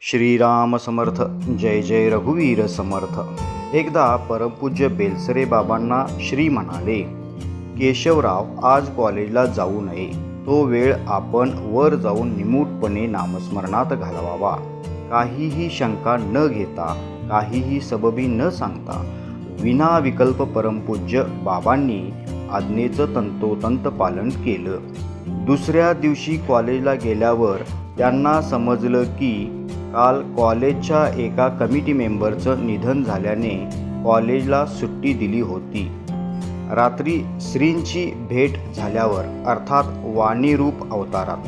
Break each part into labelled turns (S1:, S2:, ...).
S1: श्रीराम समर्थ जय जय रघुवीर समर्थ. एकदा परमपूज्य बेलसरे बाबांना श्री म्हणाले केशवराव आज कॉलेजला जाऊ नये. तो वेळ आपण वर जाऊन निमूटपणे नामस्मरणात घालवावा. काहीही शंका न घेता काहीही सबबी न सांगता विना विकल्प परमपूज्य बाबांनी आज्ञेचं तंतोतंत पालन केलं. दुसऱ्या दिवशी कॉलेजला गेल्यावर त्यांना समजलं की काल कॉलेजच्या एका कमिटी मेंबरचं निधन झाल्याने कॉलेजला सुट्टी दिली होती. रात्री श्रींची भेट झाल्यावर अर्थात वाणीरूप अवतारात.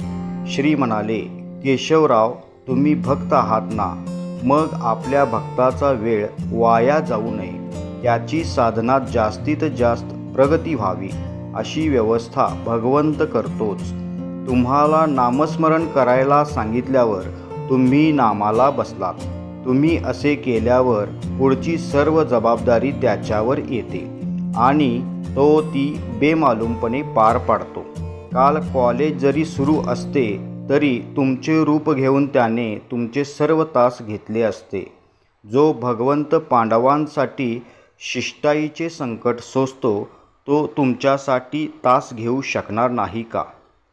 S1: श्री म्हणाले केशवराव तुम्ही भक्त आहात ना? मग आपल्या भक्ताचा वेळ वाया जाऊ नये. त्याची साधनात जास्तीत जास्त प्रगती व्हावी अशी व्यवस्था भगवंत करतोच. तुम्हाला नामस्मरण करायला सांगितल्यावर तुम्ही नामाला बसलात. तुम्ही असे केल्यावर पुढची सर्व जबाबदारी त्याच्यावर येते. आणि तो ती बेमालूमपणे पार पाडतो. काल कॉलेज जरी सुरू असते तरी तुमचे रूप घेऊन त्याने तुमचे सर्व तास घेतले असते. जो भगवंत पांडवांसाठी शिष्टाईचे संकट सोसतो तो तुमच्यासाठी तास घेऊ शकणार नाही का?